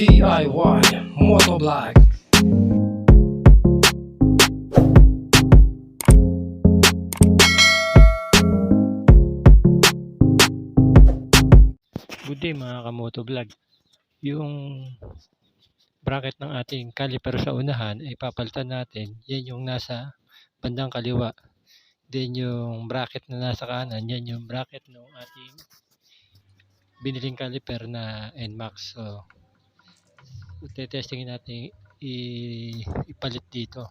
DIY Motovlog Good day mga kamoto vlog. Yung bracket ng ating caliper sa unahan ay papalitan natin. Yan yung nasa bandang kaliwa. Then yung bracket na nasa kanan, yan yung bracket ng ating biniling caliper na NMAX. So, testingin natin ipalit dito.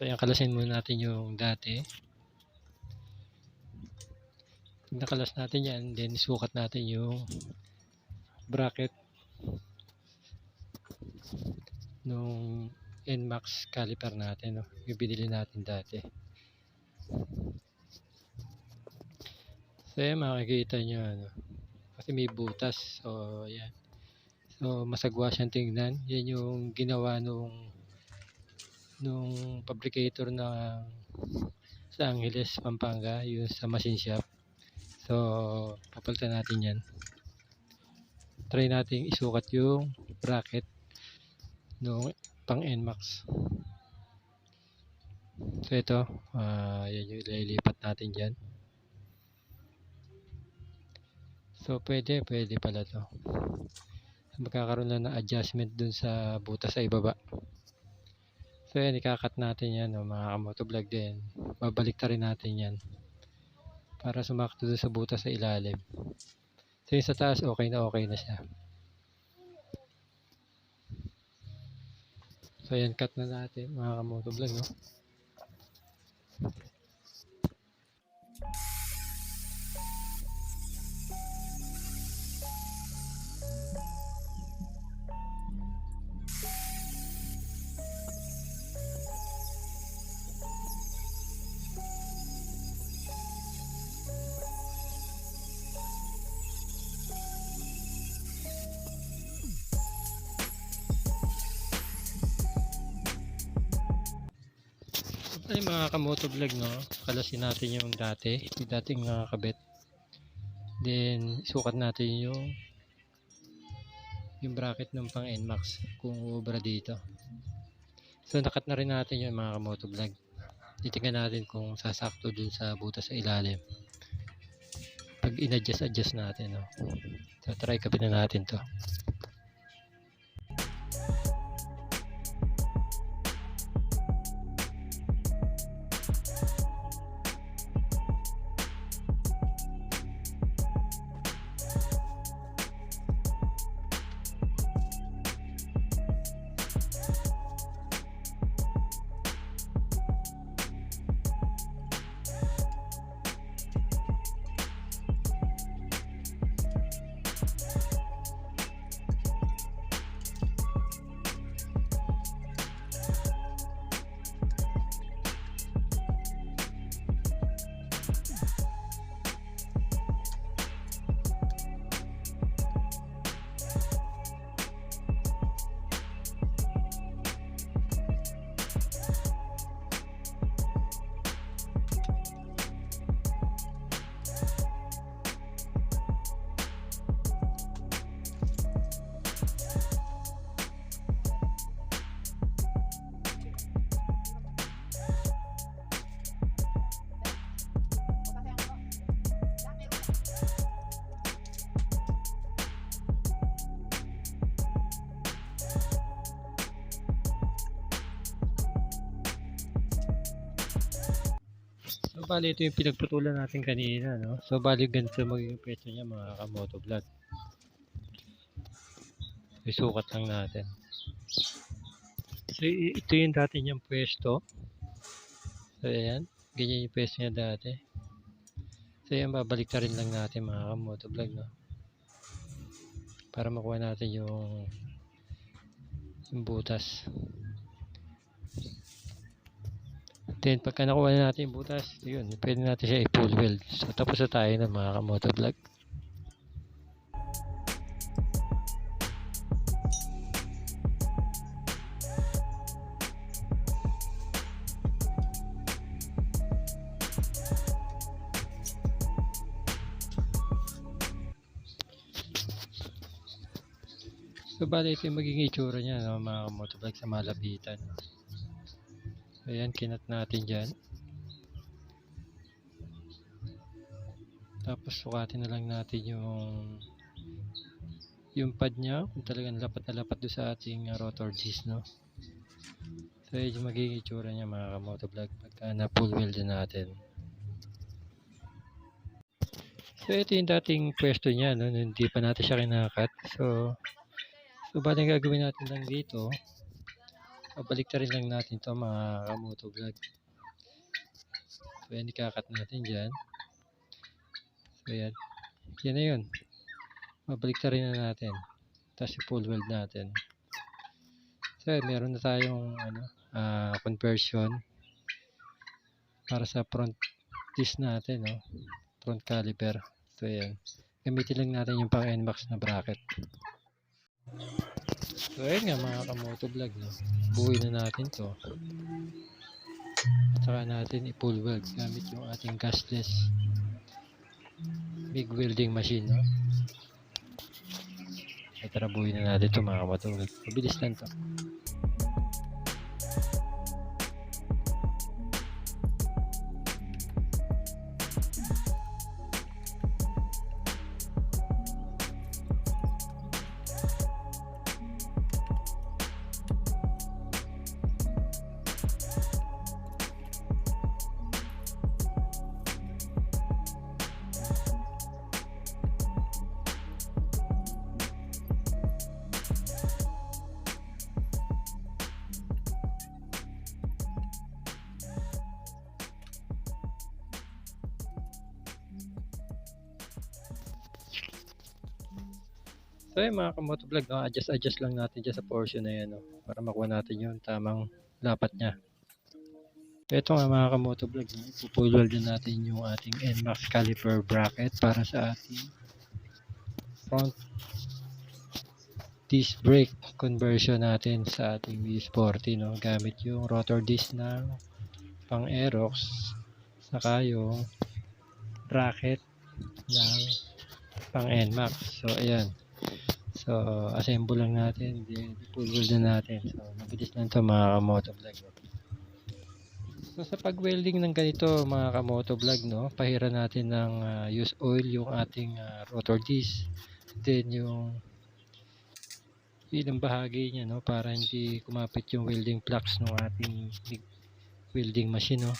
So, yan, kalasin muna natin yung dati. Pag nakalas natin yan, then sukat natin yung bracket nung NMAX caliper natin, no? yung binili natin dati. So, yan, makikita nyo, ano, kasi may butas, so, yan. So, masagwa siyang tingnan. Yan yung ginawa nung nung fabricator ng sa Angeles, Pampanga, yung sa machine shop. So, papalitan natin yan. Try natin isukat yung bracket nung pang NMAX. So, ito. ah yan yung ililipat natin dyan. So, pwede. Pwede pala to. Magkakaroon lang ng adjustment dun sa butas sa ibaba. So, yan. Ikakat natin yan. No, mga kamotovlog din. Babalik rin natin yan para sumakto doon sa butas sa ilalim. So yung sa taas, okay na okay na siya. So yan, cut na natin mga kamotovlog, no? Ay mga kamotovlog, no? Kalasin natin yung dati, yung dating nakakabit. Then, sukat natin yung yung bracket ng pang NMAX kung ubra dito. So, nakat na rin natin yung mga kamotovlog. Titingnan natin kung sasakto dun sa butas sa ilalim. Pag in-adjust-adjust natin, no? So, try kapit na natin to. Bali ito yung pinagputulan natin kanina, no? So, bali ganito magiging presyo niya mga kamotovlog. Isukat lang natin. So, ito yung dati niyang pwesto. So, ayan. Ganyan yung pwesto niya dati. So, ayan, babalik rin lang natin mga kamotovlog, no? Para makuha natin yung yung butas. Then, pagka nakuha na natin yung butas, yun, pwede natin siya i-full weld. So, tapos na tayo ng mga kamotovlog. So, bali ito yung magiging itsura niya, no, mga motovlog sa malapitan. Ayan, kinat natin dyan. Tapos, sukatin na lang natin yung yung pad niya, kung talagang lapat na lapat doon sa ating uh, rotor disc, no. So, yun yung magiging itsura niya, mga kamotovlog, pagka na full weld na natin. So, ito yung dating pwesto niya, no, hindi pa natin siya kinakat. So, So, bali gagawin natin lang dito, pabalik rin lang natin to mga kamoto vlog. So, yan, ikakat natin dyan. So, yan. Yan na yun. Pabalik rin na natin. Tapos, i-full weld natin. So, yan, meron na tayong ano, ah, conversion para sa front disc natin, no? front caliper. So, yan. Gamitin lang natin yung pang NMAX na bracket. So, ayun nga mga kamoto vlog, no? Buuin na natin to. At saka natin i-full weld gamit yung ating gasless big welding machine, no? So, tara buuin na natin to mga kamoto vlog. Mabilis lang to. Yun mga kamoto vlog, no? adjust-adjust lang natin dyan sa portion na yan no? para makuha natin yung tamang lapat niya. Ito nga mga kamoto vlog, no? ipupull weld din natin yung ating NMAX caliper bracket para sa ating front disc brake conversion natin sa ating V40 no? gamit yung rotor disc ng pang Aerox saka yung bracket ng pang NMAX. So ayan. So, assemble lang natin. Then, full weld na natin. So, mabilis lang to mga kamoto vlog. No? So, sa pag-welding ng ganito mga kamoto vlog, no, pahira natin ng ah, use oil yung ating ah, rotor disc. Then, yung ilang bahagi niya, no, para hindi kumapit yung welding flux ng ating welding machine, no.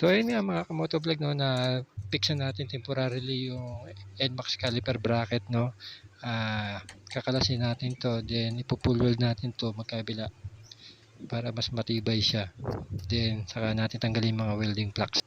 So ayun nga mga kamoto vlog no na fix na natin temporarily yung NMAX caliper bracket no. Ah kakalasin natin to then ipupull weld natin to magkabila para mas matibay siya. Then saka natin tanggalin mga welding flux.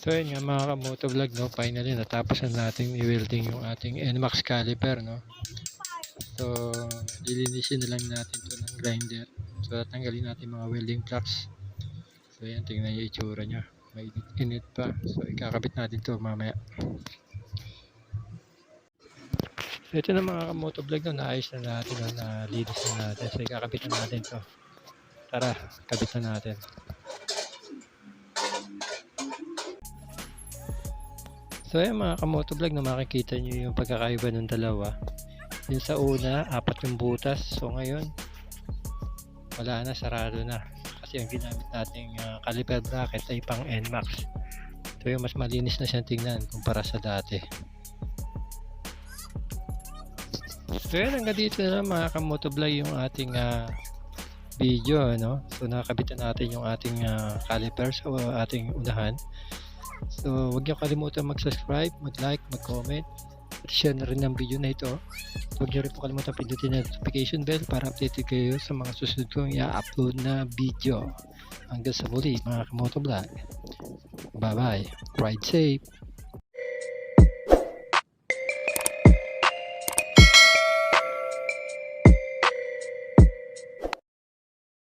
So yun nga mga kamotovlog no, finally natapos na natin i-welding yung ating NMAX caliper no. So lilinisin na lang natin to ng grinder. So tanggalin natin mga welding plugs. So yan, tingnan yung itsura niya. May init pa. So ikakabit natin to mamaya. So ito na mga kamotovlog no, naayos na natin no, na linis na natin. So ikakabit na natin to. Tara, kabit na natin. So ayan mga kamotovlog na makikita nyo yung pagkakaiba ng dalawa. Yung sa una, apat yung butas. So ngayon, wala na, sarado na. Kasi ang ginamit nating uh, caliper bracket ay pang NMAX. So yung mas malinis na siyang tingnan kumpara sa dati. So yan, hanggang dito na mga kamotovlog yung ating ah, video. No? So nakakabit na natin yung ating ah, caliper sa ating unahan. So, huwag niyo kalimutan mag-subscribe, mag-like, mag-comment, at share na rin ang video na ito. Huwag niyo rin po kalimutan pindutin ang notification bell para updated kayo sa mga susunod kong i-upload na video. Hanggang sa muli mga kamotovlog. Bye-bye. Ride safe.